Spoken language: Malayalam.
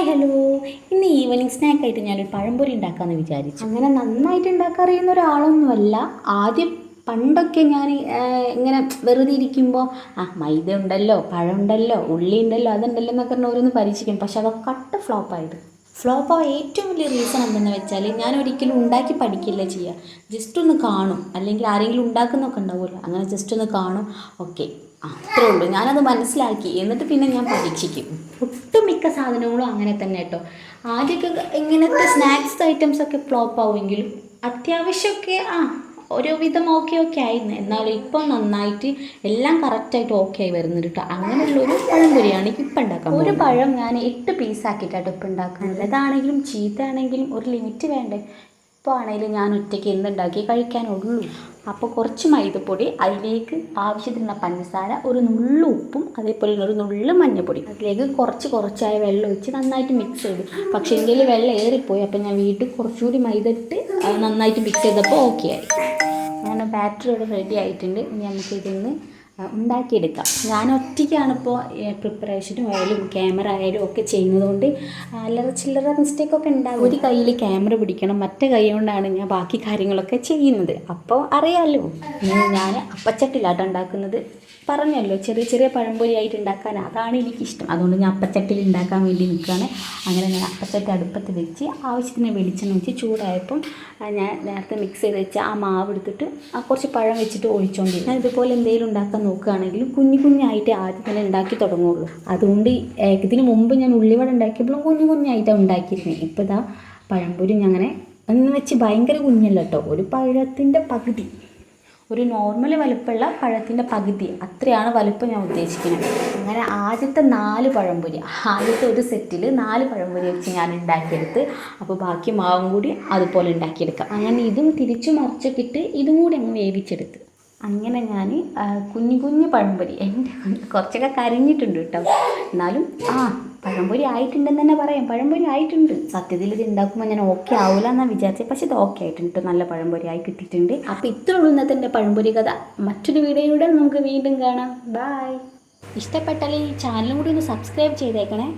Hi hello. ഇന്ന് ഈവനിങ് സ്നാക്കായിട്ട് ഞാനൊരു പഴംപൊരി ഉണ്ടാക്കാമെന്ന് വിചാരിച്ചു. അങ്ങനെ നന്നായിട്ട് ഉണ്ടാക്കാൻ അറിയുന്ന ഒരാളൊന്നുമല്ല. ആദ്യം പണ്ടൊക്കെ ഞാൻ ഇങ്ങനെ വെറുതെ ഇരിക്കുമ്പോൾ ആ മൈദ ഉണ്ടല്ലോ പഴം ഉണ്ടല്ലോ ഉള്ളി ഉണ്ടല്ലോ അതുണ്ടല്ലോ എന്നൊക്കെ പറഞ്ഞ ഓരോന്ന് പരീക്ഷിക്കും. പക്ഷെ അതൊക്കെ കട്ട് ഫ്ലോപ്പായത്. ഫ്ലോപ്പ് ആവാൻ ഏറ്റവും വലിയ റീസൺ എന്തെന്ന് വെച്ചാൽ ഞാൻ ഒരിക്കലും ഉണ്ടാക്കി പഠിക്കില്ല ചെയ്യുക ജസ്റ്റ് ഒന്ന് കാണും. അല്ലെങ്കിൽ ആരെങ്കിലും ഉണ്ടാക്കുന്നൊക്കെ ഉണ്ടാവുമല്ലോ. അങ്ങനെ ജസ്റ്റ് ഒന്ന് കാണും. ഓക്കെ. അത്രേ ഉള്ളൂ ഞാനത് മനസ്സിലാക്കി. എന്നിട്ട് പിന്നെ ഞാൻ പരീക്ഷിക്കും. ഒട്ടുമിക്ക സാധനങ്ങളും അങ്ങനെ തന്നെ കേട്ടോ. ആദ്യമൊക്കെ ഇങ്ങനത്തെ സ്നാക്സ് ഐറ്റംസ് ഒക്കെ ഫ്ലോപ്പ് ആവുമെങ്കിലും അത്യാവശ്യമൊക്കെ ആ ഓരോ വിധം ഓക്കെ ഓക്കെ ആയിരുന്നു. എന്നാലും ഇപ്പം നന്നായിട്ട് എല്ലാം കറക്റ്റായിട്ട് ഓക്കെ ആയി വരുന്നുണ്ട് കേട്ടോ. അങ്ങനെയുള്ളൊരു പഴംപൊരിയാണ് ഇപ്പം ഉണ്ടാക്കാൻ ഒരു പഴം ഞാൻ എട്ട് പീസാക്കിയിട്ടാണ് ഇപ്പം ഉണ്ടാക്കുന്നത്. നല്ലതാണെങ്കിലും ചീത്തയാണെങ്കിലും ഒരു ലിമിറ്റ് വേണ്ടേ? ഇപ്പോൾ ആണെങ്കിലും ഞാൻ ഒറ്റയ്ക്ക് എന്തുണ്ടാക്കി കഴിക്കാനുള്ളൂ. അപ്പോൾ കുറച്ച് മൈദപ്പൊടി അതിലേക്ക് ആവശ്യത്തിനുള്ള പഞ്ചസാര ഒരു നുള്ളു ഉപ്പും അതേപോലെ ഒരു നുള്ളു മഞ്ഞൾപ്പൊടി അതിലേക്ക് കുറച്ച് കുറച്ചായ വെള്ളം ഒഴിച്ച് നന്നായിട്ട് മിക്സ് ചെയ്തു. പക്ഷേ എങ്കിൽ വെള്ളം ഏറിപ്പോയി. അപ്പോൾ ഞാൻ വീട്ടിൽ കുറച്ചുകൂടി മൈദ ഇട്ട് നന്നായിട്ട് മിക്സ് ചെയ്തപ്പോൾ ഓക്കെ ആയി. അങ്ങനെ ബാറ്ററി ഇവിടെ റെഡി ആയിട്ടുണ്ട്. ഇനി നമുക്ക് ഇതിന്ന് ഉണ്ടാക്കിയെടുക്കാം. ഞാൻ ഒറ്റയ്ക്കാണിപ്പോൾ പ്രിപ്പറേഷനും ആയാലും ക്യാമറ ആയാലും ഒക്കെ ചെയ്യുന്നതുകൊണ്ട് അല്ലറ ചില്ലറ മിസ്റ്റേക്ക് ഒക്കെ ഉണ്ടാകും ഒരു കയ്യിൽ ക്യാമറ പിടിക്കണം മറ്റേ കൈ കൊണ്ടാണ് ഞാൻ ബാക്കി കാര്യങ്ങളൊക്കെ ചെയ്യുന്നത്. അപ്പോൾ അറിയാമല്ലോ ഞാൻ അപ്പച്ചട്ടിലാട്ടം ഉണ്ടാക്കുന്നത്. പറഞ്ഞല്ലോ ചെറിയ ചെറിയ പഴംപൊരി ആയിട്ട് ഉണ്ടാക്കാൻ. അതാണ് എനിക്കിഷ്ടം. അതുകൊണ്ട് ഞാൻ അപ്പച്ചട്ടിൽ ഉണ്ടാക്കാൻ വേണ്ടി നിൽക്കുകയാണ്. അങ്ങനെ ഞാൻ അപ്പച്ചട്ടി അടുപ്പത്ത് വെച്ച് ആവശ്യത്തിന് വെളിച്ചെണ്ണ വെച്ച് ചൂടായപ്പം ഞാൻ നേരത്തെ മിക്സ് ചെയ്ത് വെച്ച ആ മാവ് എടുത്തിട്ട് കുറച്ച് പഴം വെച്ചിട്ട് ഒഴിച്ചോണ്ടിരിക്കും ഞാൻ ഇതുപോലെ എന്തെങ്കിലും ഉണ്ടാക്കാൻ നോക്കുകയാണെങ്കിൽ കുഞ്ഞു കുഞ്ഞായിട്ട് ആദ്യം തന്നെ ഉണ്ടാക്കി തുടങ്ങുള്ളൂ അതുകൊണ്ട് ഇതിന് മുമ്പ് ഞാൻ ഉള്ളിവട ഉണ്ടാക്കിയപ്പോഴും കുഞ്ഞു കുഞ്ഞായിട്ടാണ് ഉണ്ടാക്കിയിരുന്നത്. ഇപ്പോൾ ഇതാ പഴംപൊരി അങ്ങനെ എന്ന് വെച്ച് ഭയങ്കര കുഞ്ഞല്ല കേട്ടോ ഒരു പഴത്തിന്റെ പകുതി ഒരു നോർമൽ വലുപ്പമുള്ള പഴത്തിന്റെ പകുതി അത്രയാണ് വലുപ്പം ഞാൻ ഉദ്ദേശിക്കുന്നത്. അങ്ങനെ ആദ്യത്തെ നാല് പഴംപൊരി ആദ്യത്തെ ഒരു സെറ്റിൽ നാല് പഴംപൊരി വെച്ച് ഞാൻ ഉണ്ടാക്കിയെടുത്ത് അപ്പോൾ ബാക്കി മാവും കൂടി അതുപോലെ ഉണ്ടാക്കിയെടുക്കാം. അങ്ങനെ ഇതും തിരിച്ചു മറിച്ചൊക്കെ ഇട്ട് ഇതും കൂടി അങ്ങ് വേവിച്ചെടുത്ത്. അങ്ങനെ ഞാൻ കുഞ്ഞു കുഞ്ഞു പഴംപൊരി. എന്റെ കുറച്ചൊക്കെ കരിഞ്ഞിട്ടുണ്ട് കേട്ടോ. എന്നാലും ആ പഴംപൊരി ആയിട്ടുണ്ടെന്ന് തന്നെ പറയാം. പഴംപൊരി ആയിട്ടുണ്ട്. സത്യത്തിൽ ഇത് ഉണ്ടാക്കുമ്പോൾ ഞാൻ ഓക്കെ ആവില്ല എന്നാണ് വിചാരിച്ചത് പക്ഷെ ഇത് ഓക്കെ ആയിട്ടുണ്ട് ട്ടോ. നല്ല പഴംപൊരി ആയി കിട്ടിയിട്ടുണ്ട്. അപ്പോൾ ഇത്ര ഉള്ളൂ ഇന്നത്തെ എന്റെ പഴംപൊരി കഥ. മറ്റൊരു വീഡിയോയിലൂടെ നമുക്ക് വീണ്ടും കാണാം. ബായ് ഇഷ്ടപ്പെട്ടാൽ ഈ ചാനലും കൂടി ഒന്ന് സബ്സ്ക്രൈബ് ചെയ്തേക്കണേ.